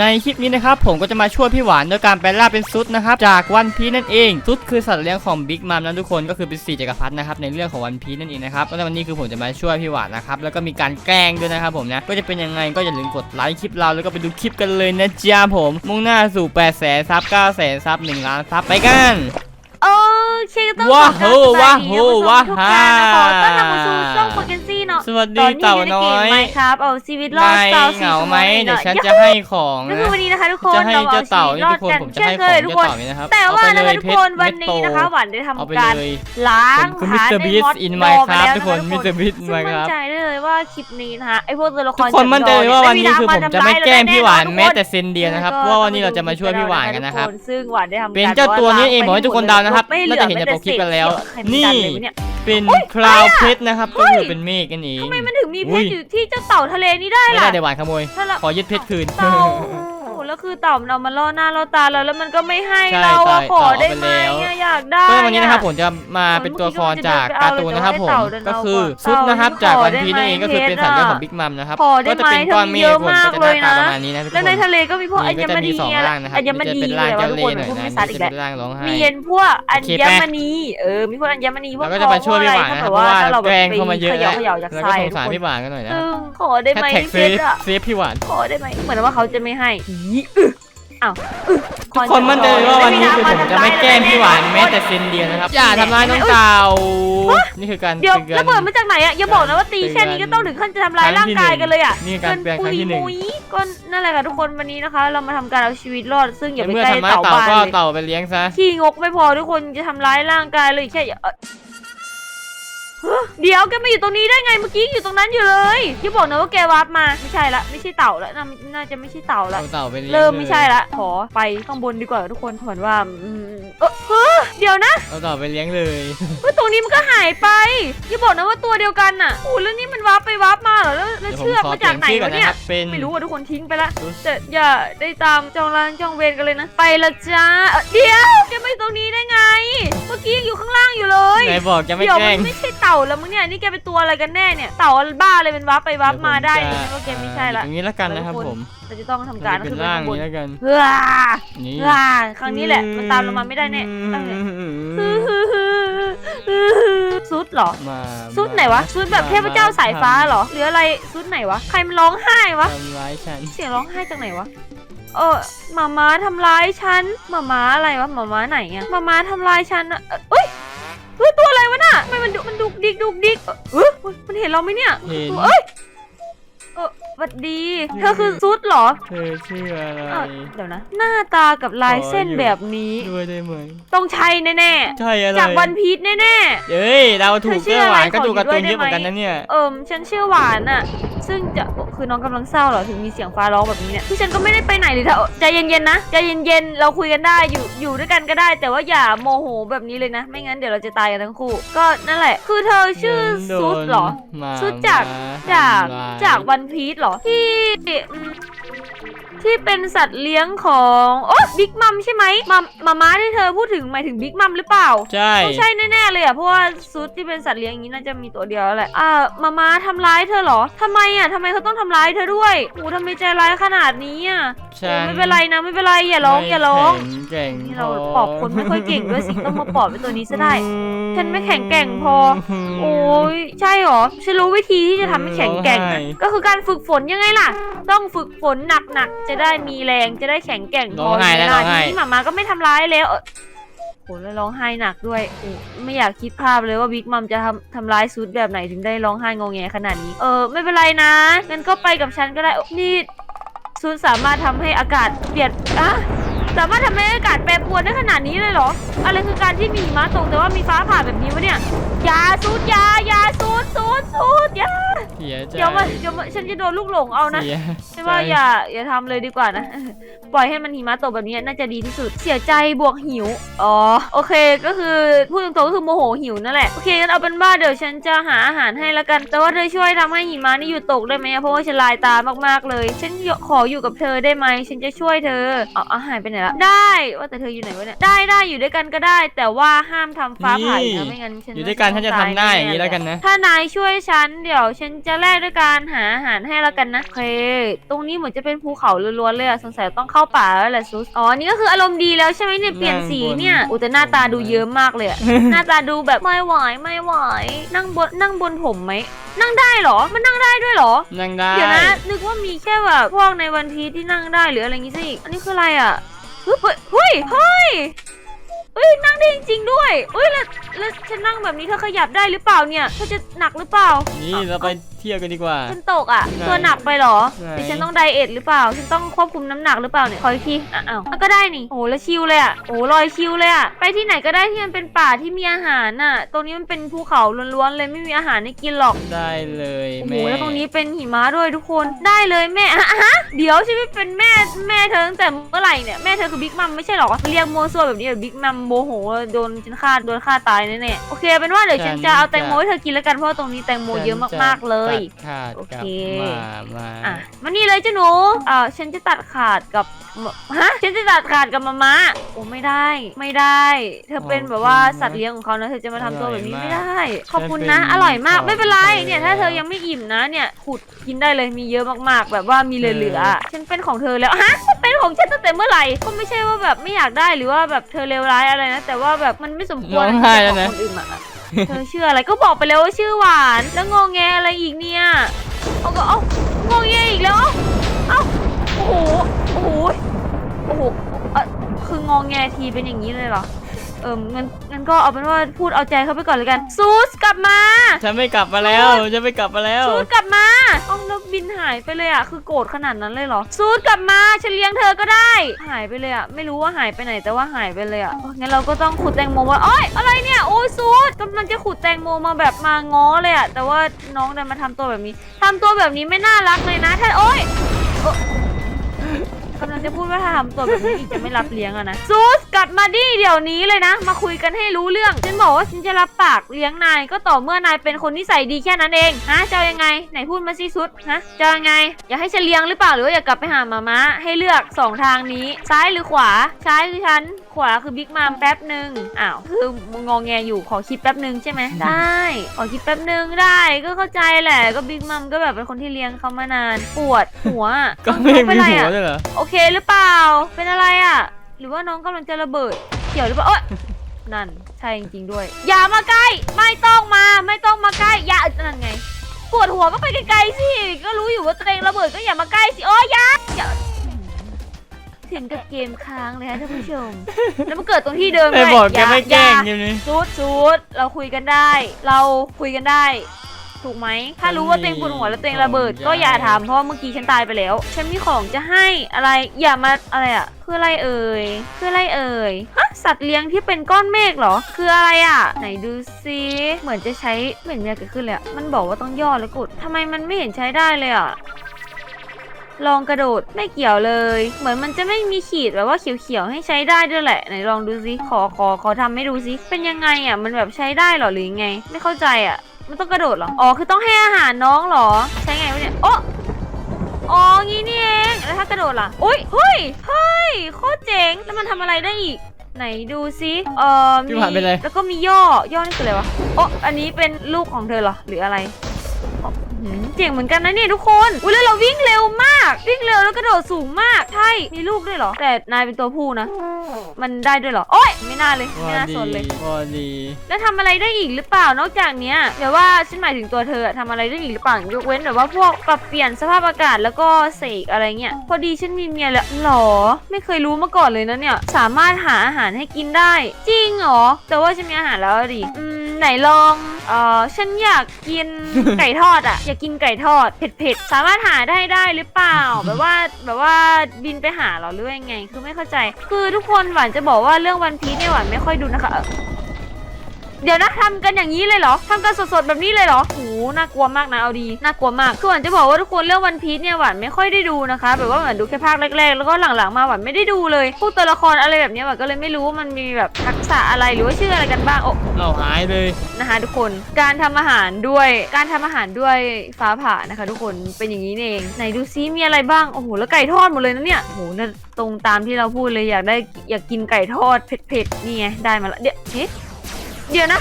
ในคลิปนี้นะครับผมก็จะมาช่วยพี่หวานโดยการแปลงร่างเป็นซุดนะครับจากวันพีนั่นเองซุดคือสัตว์เลี้ยงของบิ๊กมัมนะทุกคนก็คือเป็นสี่จักรพรรดินะครับในเรื่องของวันพีนั่นเองนะครับแล้วในวันนี้คือผมจะมาช่วยพี่หวานนะครับแล้วก็มีการแกล้งด้วยนะครับผมนะก็จะเป็นยังไงก็อย่าลืมกดไลค์คลิปเราแล้วก็ไปดูคลิปกันเลยนะจ๊ะผม มุ่งหน้าสู่8แสนซับ9แสนซับ1ล้านซับไปกันโอเคก็ต้องว้าขอโหการสวัสดีว้าโหท่านผู้ชมทุกท่านนะขอว้าต้อนรับเข้าสู่ช่องโปรแกรมซี่เนาะส วัสตดีอนนี้เต่าอยู่ในน้เกอมยไหมครับเอาชีวิตรอดนายสาวเหสี่งาชั่วไหมโมงเดี๋ยวฉันเนาะจะให้ของก็นะคือวันนี้นะคะทุกคนจะให้เราเอาเจ้าชีเต่าวิตนี่รอทุดกคนกันผมจะเช่นให้เคของยทุกเจ้าคนเต่านี่นะครับแต่ว่าเอนะไปคะเลยทุกคนเพชรวันนี้เม็ดนะคะโตหวานได้เอาไปทำการเลยล้างผมคือหา Mr. ใน Beast มอด in โดมาแล้ว Minecraft ทุกคนะะ Mr. Beast in ซึ่งมั่น Minecraft ใจได้เลยว่าคลิปนี้นะคะไอพวกตัวละคทุรกคนมั่นใจเลยว่าวันนี้คือผมจะไม่แกล้งพี่หวานทุกคแม้แต่เซนเดียวนะครับเพราะว่าวันนี้เราจะมาช่วยพี่หวานกันนะครับซึ่งหวานได้ทำการเป็นเจ้าตัวนี้เองบอกให้ทุกคนเดานะครับไม่เหลืน่าอจะเห็นจากแม้ตัวคลิปกันแล้วเศษเสี้ยวใครมันดัน เลยวะเนี่ยเป็นคราวเพชรนะครับก็คือเป็นเมฆกันเองทำไมมันถึงมีเพอุ้ชยรอยู่ที่เจ้าเต่าทะเลนี้ได้ไม่ล่ะได้เดี๋ยวหวานขโมยถ้าเราขอยึดเพชรคืน เต่าโอ้โห แล้วคือเต่ามันเอามาล่อหน้าล่อตาเราแล้วมันก็ไม่ให้ใช่เราอะใช่ขอเต่าเอาได้ไปไหมแล้ว อะอยากได้ก็วันนี้นะครับอะผมจะมาเป็นตัวละครจากเมื่อกี้การ์ตูนนะครับผมเดินไปเอาก็คือเต่าซุดนะครับเต่าจากวันได้พีไหมนั่นเองก็คือเป็นสัตว์เลี้ยงของบิ๊กมัมนะครับขอได้ก็ไหมจะเป็นก้อนเมฆเธอมีเยอะคนมากก็จะหน้าตาเลยนะประมาณนี้นะทุกแล้วคในน ทะเลก็มีพวกอันี่ญก็จะมมีณีสองอะไรร่างนะครับอัญมจะณีเป็นเลร่างยว่าเจ้าทุกเล่คนห์หน่อยพูดนะภาษาอีกจะแล้วเป็นร่างร้องไห้ มีเย็นพวกอัโอเคญไปมณีเออมีพวกอัญมณีพวกเราก็จะมาช่วยพี่หวานนะทเพองราะว่าอะไรเราถ้แกล้งไปเข้ามาเยอะแล้วเขย่าๆจากแล้วทก็รายสงสารทุกคนพี่หวานกันหน่อยนะซึ่งขอได้แฮชไหมแท็กเพเซชฟรอะ เซฟพี่หวานขอได้ไหมเหมือนว่าเขาจะไม่ให้อีอึอ้าวอึทุกคนมั่นใจเลยว่าวันนี้คือผมจะไม่แกล้งพี่หวานแม้แต่เซนเดียวนะครับ อย่าทำร้ายน้องเต่านี่คือการเดี๋ยวเตือนระเบิดมาจากไหนอะอย่าบอกนะว่าตีแค่นี้ก็ต้องถึงขั้นจะทำร้ายร่างกายกันเลยอะนี่คือการเปลี่ยนครั้งที่หนึ่งเกิปุยมุ้ยก็นั่นแหละค่ะทุกคนวันนี้นะคะ เรามาทำการเอาชีวิตรอด ซึ่งอย่าไปเมื่อใกล้ทำร้ายเต่าเต่าบ้านก็เลยเต่าไปเลี้ยงซะขี้งกไม่พอทุกคนจะทำร้ายร่างกายเลยแค่อย่า เอ่อฮะเดี๋ยวแกมาอยู่ตรงนี้ได้ไงเมื่อกี้อยู่ตรงนั้นอยู่เลยอย่าบอกนะว่าแกวาร์ปมาไม่ใช่ละไม่ใช่เต่าละน่าน่าจะไม่ใช่เต่าละเอาเต่าไปเลี้ยงเริ่มไม่ใช่ละขอไปข้างบนดีกว่าทุกคนเหมือนว่าอืมเออเฮ้ยเดี๋ยวนะเอาเต่าไปเลี้ยงเลยเฮ้ยตรงนี้มันก็หายไปอย่าบอกนะว่าตัวเดียวกันน่ะโอ้แล้วนี่มันวาร์ปไปวาร์ปมาเหรอแล้วแล้วเดี๋ยวผมเชือกขอมาเปลี่จายกนไหนชื่อก่อวะนนะเนี่คยรับเป็นไม่รู้ว่าทุกคนทิ้งไปละซุสแต่อย่าได้ตามจองร้านจองเวรกันเลยนะ ไปละจ้าเอ่อเดี๋ยวแก ไม่ตรงนี้ได้ไง เมื่อกี้ยังอยู่ข้างล่างอยู่เลยไหนบอกจะไม่เดี๋ยวแกล้มัง นไม่ใช่เต่าแล้วมึงเนี่ยนี่แกเป็นตัวอะไรกันแน่เนี่ยเต่าบ้าเลยเป็นวับไปวับมาได้เยวนี่ผว่าแกไม่ใช่ละตรงนี้แล้วกันนะครับผมเราจะต้องทำการเป็นขึ้นไปร่างข้างบนนี้แล้วกัน เฮ้อ นี่เฮ้อครั้งนี้แหละ มันตามเรามาไม่ได้แน่เอาเนี่ยซุดเหรอ มาซุดไหนวะ ซุดแบบเทพเจ้าสายฟ้าเหรอ หรืออะไร ซุดไหนวะ ใครมันร้องไห้วะ ทำร้ายฉัน เสียงร้องไห้จากไหนวะ เออหมาม้าทำร้ายฉันหมาม้าอะไรวะหมาม้าไหนอะหมาม้าทำร้ายฉันอะเอ้ยเฮ้ยตัวอะไรวะน่ะทำไมมันดุมันดุกดิกดุกดิกเออเฮ้ยมันเห็นเราไหมเนี่ยเห็น เอ้ยเออ หวัดดี เธอคือซุดเหรอเธอชื่ออะไรเออเดี๋ยวนะ หน้าตากับลายเส้นขออยู่แบบนี้ ด้วยได้ไหมต้องใช่แน่ใช่อะไรๆ จากวันพีชแน่ เอ้ยเราถูกเธอชื่เสื้ออหวานอะไรก็ดูขอการ์ตูนอยู่ด้วยเยอะเหมือนกันได้นะไหมเนี่ย ๆ เอิมฉันชื่อหวานอะซึ่งจะคือน้องกำลังเศร้าเหรอถึงมีเสียงฟ้าร้องแบบนี้เนี่ยคือฉันก็ไม่ได้ไปไหนเลยเธอใจเย็นๆนะใจเย็นๆเราคุยกันได้อยู่อยู่ด้วยกันก็ได้ แต่ว่าอย่าโมโหแบบนี้เลยนะ ไม่งั้นเดี๋ยวเราจะตายกันทั้งคู่ ก็นั่นแหละ คือเธอชื่อโดนซุดเหรอหมาซุดจากหมาจากทำร้ยจากวันพีชเหรอที่อืม ที่เป็นสัตว์เลี้ยงของโอ้บิ๊กมัมใช่ไหมมามาม้าที่เธอพูดถึงหมายถึงบิ๊กมัมหรือเปล่าใช่ต้องใช่แน่ๆเลยอะเพราะว่าซุดที่เป็นสัตว์เลี้ยงอย่างนี้น่าจะมีตัวเดียวแล้วแหละอ่ามาม้าทำร้ายเธอเหรอทำไมอะทำไมเขาต้องทำร้ายเธอด้วยโอ้ทำไมใจร้ายขนาดนี้อะฉัโอ้นไม่เป็นไรนะไม่เป็นไรอย่าร้องอย่าร้องไม่แข็งนี่แกร่งเราปอบคนไม่ค่อยเก่งด้วยสิต้องมาปอบเป็นตัวนี้ซะได้ฉันไม่แข็งแกร่งพอ โอ้ยใช่เหรอฉันรู้วิธีที่จะทำให้แข็งแกร่งนะก็คือการฝึกฝนยังไงล่ะ ต้องฝึกฝนหนักๆจะได้มีแรงจะได้แข็งแกร่งพร้อองไห้แล้วร้องไห้ ที่หมามาก็ไม่ทำร้ายแล้วเอ่อโหแล้วร้องไห้หนักด้วยโอ้ไม่อยากคิดภาพเลยว่าบิ๊กมัมจะทำทำร้ายซูดแบบไหนถึงได้ร้องไห้งงแงขนาดนี้ เออไม่เป็นไรนะงั้นก็ไปกับฉันก็ได้นี่ซูดสามารถทำให้อากาศเปลี่ยนอะ สามารถทำให้อากาศแปรปรวนได้ขนาดนี้เลยเหรอ อะไรคือการที่มีหิมะตกแต่ว่ามีฟ้าผ่าแบบนี้วะเนี่ยอยาซูดอยาอยาซูดซูดซูดอยาเสียใจเดี๋ยวมาเดี๋ยวมาฉันจะโดนลูกหลงเอานะ เสียใช่ว่าอย่าอย่าทำเลยดีกว่านะ ปล่อยให้มันหิมะตกแบบนี้น่าจะดีที่สุด เสียใจบวกหิว อ๋อ โอเคก็คือพูดตรงๆก็คือโมโหหิวนั่นแหละ โอเคงั้นเอาเป็นว่าเดี๋ยวฉันจะหาอาหารให้ละกัน แต่ว่าเธอช่วยทำให้หิมะนี่หยุดตกได้ไหมอะเพราะว่าฉันลายตามากๆเลย ฉันขออยู่กับเธอได้ไหม ฉันจะช่วยเธอเอาเอาหายไปไหนละละได้ว่าแต่เธออยู่ไหนวะเนี่ยได้ได้อยู่ด้วยกันก็ได้ แต่ว่าห้ามทำฟ้าผ่าอีกนะไม่งั้นฉันอยู่ด้วยกันฉันจะทำหน้าอย่างนี้แล้วกันนะ ถ้านายช่วยฉันเดี๋ยวฉันจะแลกด้วยการหาอาหารให้แล้วกันนะโอเคตรงนี้เหมือนจะเป็นภูเขาล้วนๆเลยอะสงสัยต้องเข้าป่าแล้วแหละซุสอ๋ออันนี่ก็คืออารมณ์ดีแล้วใช่ไหมเนี่ยเปลี่ยนสีเนี่ยอุยแต่หน้าตาดูเยิ้มมากเลยอะ หน้าตาดูแบบไม่ไหวไม่ไหวนั่งบนนั่งบนผมไหมนั่งได้เหรอมันนั่งได้ด้วยเหรอ นั่งได้ เดี๋ยวนะนึกว่ามีแค่แบบพวกในวันพีที่นั่งได้หรืออะไรอย่างงี้ซะอีกอันนี้คืออะไรอะ เฮ้ยเฮ้ยเฮ้ยเฮ้ยนั่งได้จริงๆด้วยเฮ้ยแล้วแล้วฉันนั่งแบบนี้เธอขยับได้หรือเปล่าเนี่ยเธอจะหนักหรือเปล่านี่เราไป ที่ยวกันดีกว่า ฉันตกอะ ไหนตัวหนักไปเหรอไหนหรือฉันต้องไดเอทหรือเปล่า ฉันต้องควบคุมน้ำหนักหรือเปล่าเนี่ยขออีกทีอะอ้าวอะก็ได้นี่ โอ้แล้วชิลเลยอะ โอ้ลอยชิลเลยอะ ไปที่ไหนก็ได้ที่มันเป็นป่าที่มีอาหารน่ะ ตรงนี้มันเป็นภูเขาล้วนๆเลยไม่มีอาหารให้กินหรอก ได้เลยโอ้โหแม่แล้วตรงนี้เป็นหิมะด้วยทุกคน ได้เลยแม่อะฮะเดี๋ยวฉันไม่เป็นแม่แม่เธอตั้งแต่เมื่อไหร่เนี่ย แม่เธอคือบิ๊กมัมไม่ใช่หรอ เรียกโมวซัวแบบนี้แบบบิ๊กมัมโมโหโดนฉันฆ่าโดนฆ่าตายแน่ๆโอเคเป็นว่าเดี๋ยวฉันจะเอาแตงโมให้เธอกินแล้วกันเพราะว่าตรงนี้แตงโมเยอะมากๆเลยฉันจะตัดขาดโอกับเคมามาอะมานี่เลยเจ้าหนูอ่าฉันจะตัดขาดกับมฮะฉันจะตัดขาดกับมาม่าโอ้ไม่ได้ ไม่ได้ เธอเป็นแบบว่าสัตว์เลี้ยงของเขานะเธอจะมาทำตัวแบบนี้ไม่ได้ ขอบคุณนะ อร่อยมากไม่เป็นไรเนี่ยถ้าเธอยังไม่อิ่มนะเนี่ยขุดกินได้เลยมีเยอะมากๆ แบบว่ามีเหลือๆอะฉันเป็นของเธอแล้วฮะเป็นของฉันตั้งแต่เมื่อไหร่ก็ไม่ใช่ว่าแบบไม่อยากได้หรือว่าแบบเธอเลวร้ายอะไรนะแต่ว่าแบบมันไม่สมควรร้องไห้ที่แล้วจะนะของคนอื่นอะ เธอชื่ออะไรก็บอกไปแล้วว่าชื่อหวาน แล้วงอแงอะไรอีกเนี่ยเอาก็เอางงเงยอีกแล้วเอ้าโอ้โหโอ้โหโอ้โหเอ่อคืององแงทีเป็นอย่างนี้เลยเหรอเอองั้นงั้นก็เอาเป็นว่าพูดเอาใจเขาไปก่อนเลยกันซูสกลับมาฉันไม่กลับมาแล้วฉันไม่กลับมาแล้วซูสกลับมาเอ้าแล้วบินหายไปเลยอะคือโกรธขนาดนั้นเลยเหรอซูสกลับมาฉันเลี้ยงเธอก็ได้ หายไปเลยอะไม่รู้ว่าหายไปไหนแต่ว่าหายไปเลยอะโอ้งั้นเราก็ต้องขุดแตงโมว่าโอ๊ยอะไรเนี่ยโอ้ ยซูสกำลังจะขุดแตงโมมาแบบมาง้อเลยอะแต่ว่าน้องดันมาทำตัวแบบนี้ทำตัวแบบนี้ไม่น่ารักเลยนะท่านโอ๊ยกำลังจะพูดว่าถ้าทำตัวแบบนี้อีกจะไม่รับเลี้ยงอะนะซูสกลับมาดิเดี๋ยวนี้เลยนะ มาคุยกันให้รู้เรื่องฉันบอกว่าฉันจะรับปากเลี้ยงนายก็ต่อเมื่อนายเป็นคนนิสัยดีแค่นั้นเองฮะจะเอายังไงไหนพูดมาสิซุดฮะจะเอายังไง อยากให้ฉันเลี้ยงหรือเปล่าหรือว่าอยากกลับไปหามาม่าให้เลือกสองทางนี้ ซ้ายหรือขวาซ้ายคือฉัน ขวาคือบิ๊กมามแป๊บหนึ่งอ้าวคือมึงงองแงอยู่ขอคิดแป๊บหนึ่งใช่ไหมได้ ขอคิดแป๊บหนึ่งได้ก็เข้าใจแหละก็บิ๊กมัมก็แบบเป็นคนที่เลี้ยงเขามานานปวดหัวอะก็ไม่เป็มีนไรหัวอะด้วยเหรอโอเคหรือเปล่าเป็นอะไรอะ่ะ หรือว่าน้องกำลังจะระเบิดเกี่ยวหรือเปล่าโอ๊ยนั่นใช่จริงๆด้วย อย่ามาใกล้ ไม่ต้องมา ไม่ต้องมาใกล้ อย่านั่นไง ปวดหัวก็ไปไกลๆสิ ก็รู้อยู่ว่าตัวเองระเบิดก็อย่ามาใกล้สิ โอ้ยอย่าอย่า ถึงกับเกมค้างเลยฮะท่านผู้ชม แล้วมันเกิดตรงที่เดิมไม่ด้วยบอกแกอย่าไม่แกล้งอย่าใช่ไหมซูดซูดเราคุยกันได้ เราคุยกันได้ ถูกไหม ถ้ารู้ว่าตัวเองปวดหัวแล้วตัวเองระเบิด ก็อย่าทำเพราะว่าเมื่อกี้ฉันตายไปแล้ว ฉันมีของจะให้อะไร อย่ามาอะไรอะคืออะไรเอ่ย คืออะไรเอ่ยฮะสัตว์เลี้ยงที่เป็นก้อนเมฆเหรอ คืออะไรอะไหนดูซิเหมือนจะใช้เหมือนมีอะไรเกิดขึ้นเลยอะมันบอกว่าต้องย่อแล้วกดทำไมมันไม่เห็นใช้ได้เลยอะ ลองกระโดดไม่เกี่ยวเลย เหมือนมันจะไม่มีขีดแบบว่าเขียวๆให้ใช้ได้ด้วยแหละไหนลองดูซิขอขอขอทำให้ดูซิเป็นยังไงอะมันแบบใช้ได้เหรอหรือยังไง ไม่เข้าใจอะมันต้องกระโดดเหรออ๋อคือต้องให้อาหารน้องเหรอ ใช้ไงวะเนี่ยโอะอ๋องี้นี่เองแล้วถ้ากระโดดล่ะอุ้ยเฮ้ยเฮ้ยโคตรเจ๋งแล้วมันทำอะไรได้อีกไหนดูซิเอ่อพี่หวานเป็นไรแล้วก็มีย่อย่อนี่คืออะไรวะโอะอันนี้เป็นลูกของเธอเหรอหรืออะไร อ๋อหืมเจ๋งเหมือนกันนะเนี่ยทุกคนอุ้ยแล้วเราวิ่งเร็วมาก วิ่งเร็วแล้วกระโดดสูงมาก ใช่ มีลูกด้วยเหรอ แต่นายเป็นตัวผู้นะ มันได้ด้วยเหรอ โอ๊ย ไม่น่าเลย ไม่พอน่าดีสนเลยพอดี แล้วทำอะไรได้อีกหรือเปล่านอกจากเนี้ยเดี๋ยวว่าฉันหมายถึงตัวเธออะทำอะไรได้อีกหรือเปล่ายกเว้นแบบว่าพวกปรับเปลี่ยนสภาพอากาศแล้วก็เสกอะไรเงี้ย พอดีฉันมีเมียแล้วหรอ ไม่เคยรู้มาก่อนเลยนะเนี่ย สามารถหาอาหารให้กินได้ จริงเหรอ แต่ว่าฉันมีอาหารแล้วอะดิอืม ไหนลองเอ่อฉันอยากกิน ไก่ทอดอะอยากกินไก่ทอดเผ็ดๆ สามารถหาได้ได้หรือเปล่า แบบว่าแบบว่าบินไปหาเหรอหรือว่ายังไง คือไม่เข้าใจ คือทุกคนหวานจะบอกว่าเรื่องวันพีเนี่ยหวานไม่ค่อยดูนะคะ เอ่อเดี๋ยวนะทำกันอย่างนี้เลยเหรอทำกันสดๆแบบนี้เลยเหรอโหน่ากลัวมากนะเอาดีน่ากลัวมากคือหวานจะบอกว่าทุกคนเรื่องวันพีชเนี่ยหวานไม่ค่อยได้ดูนะคะ แบบว่าหวานดูแค่ภาคแรกๆ แล้วก็หลังๆมาหวานไม่ได้ดูเลยพวกตัวละครอะไรแบบเนี้ยหวานก็เลยไม่รู้ว่ามันมีแบบทักษะอะไรหรือว่าชื่ออะไรกันบ้างโอ้เอาหายเลยนะคะทุกคนการทำอาหารด้วยการทำอาหารด้วยฟ้าผ่านะคะ ทุกคนเป็นอย่างนี้นี่เองไหนดูซิมีอะไรบ้างโอ้โหแล้วไก่ทอดหมดเลยนะเนี่ยโอ้โหน่าตรงตามที่เราพูดเลยอยากได้อยากกินไก่ทอดเผ็ดๆนี่ไงได้มาแล้วเดี๋ยวเอ๊ะ เดี๋ยวนะ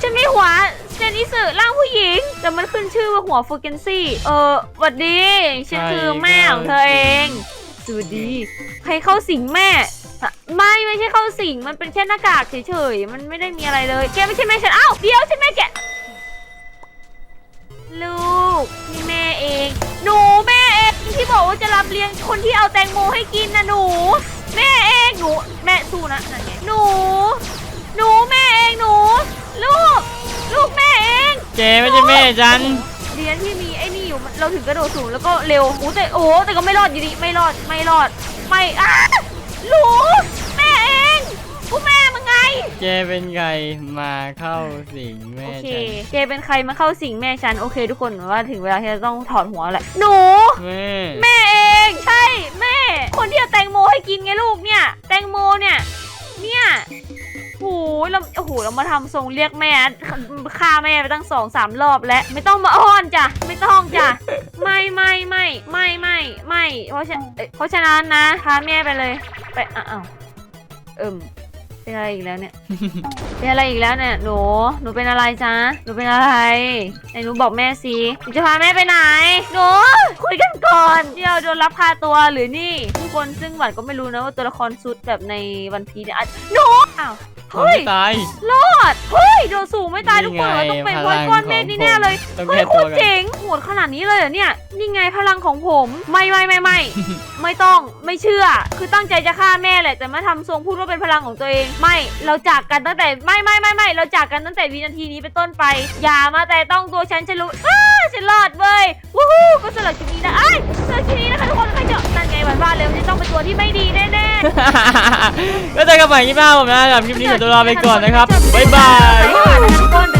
ฉันมีหัวเซนิสึร่างผู้หญิง แต่มันขึ้นชื่อว่าหัวฟูเกนซี่ เออหวัดดี ฉันคือแม่ของเธอเอง สวัสดี ใครเข้าสิงแม่ ไม่ไม่ใช่เข้าสิง มันเป็นแค่หน้ากากเฉยๆ มันไม่ได้มีอะไรเลย แกไม่ใช่แม่ฉัน อ้าว เดี๋ยวใช่แม่แก ลูกนี่แม่เอง หนูแม่เองที่บอกว่าจะรับเลี้ยงคนที่เอาแตงโมให้กินนะหนู เองเจไม่ใช่แม่ฉันเรียนที่มีไอ้นี่อยู่มันเราถึงกระโดดสูงแล้วก็เร็วโอ้แต่โอ้แต่ก็ไม่รอดอยู่ดีไม่รอดไม่รอดไม่อ้าหนูแม่เองกูแม่มึงไง เจเป็นไงมาเข้าสิงแม่โอเค ฉันเจเป็นใครมาเข้าสิงแม่ฉันโอเค ทุกคนว่าถึงเวลาที่จะต้องถอดหัวแหละหนู แม่แม่เองใช่แม่ คนที่เอาแตงโมให้กินไงลูกเนี่ย แตงโมเนี่ย เนี่ย โอ้โหเราโอ้โหเรามาทำทรงเรียกแม่ฆ่าแม่ไปตั้งสองสามรอบแล้วไม่ต้องมาอ้อนจ้ะไม่ต้องจ้ะไม่ไม่ไม่ไม่ไม่ไม่เพราะฉะเพราะฉะนั้นนะพาแม่ไปเลย ไปอ้าวเอิ่มเป็นอะไรอีกแล้วเนี่ย เป็นอะไรอีกแล้วเนี่ยหนู หนูเป็นอะไรจ๊ะ หนูเป็นอะไรไหนหนูบอกแม่สิหนูจะพาแม่ไปไหน หนู คุยกันก่อนที่เราโดนรับพาตัวหรือนี่ ทุกคนซึ่งหวานก็ไม่รู้นะว่าตัวละครซุดแบบในวันพีเนี่ยหนู อ้าว คนเฮ้ยไม่ตาย รอด เฮ้ย โดนสูงไม่ตายทุกคนนี่ไงเราต้องเป็นพพลัอยงก้อนเมฆของนี่แน่เลยต้องเฮ้แก้ยโคตัวตรกัน เจ๋งโหดขนาดนี้เลยเหรอเนี่ย นี่ไงพลังของผม ไม่ไม่ไม่ไม่ ไม่ต้อง ไม่เชื่อ คือตั้งใจจะฆ่าแม่แหละ แต่มาทำทรงพูดว่าเป็นพลังของตัวเอง ไม่ เราจากกันตั้งแต่ ไม่ไม่ไม่ไม่ เราจากกันตั้งแต่วินาทีนี้เป็นต้นไป อย่ามาแต่ต้องตัวฉันฉันรู้อ้าฉันรอดเว้ย วู้ฮู้ก็สลับคลิปนี้นะไอ้ยสลับคลิปนี้นะคะทุกคนใครจะนั่นไงหวานว่าเลยมันจะต้องเป็นตัวที่ไม่ดีแน่ๆก็เจอกัน ใหม่ที่หน้าผมนะสำหรับคลิปนี้เดี๋ยวตัวลาไปก่อนนะครับบ๊ายบายไปก่อนนะคะทุกคน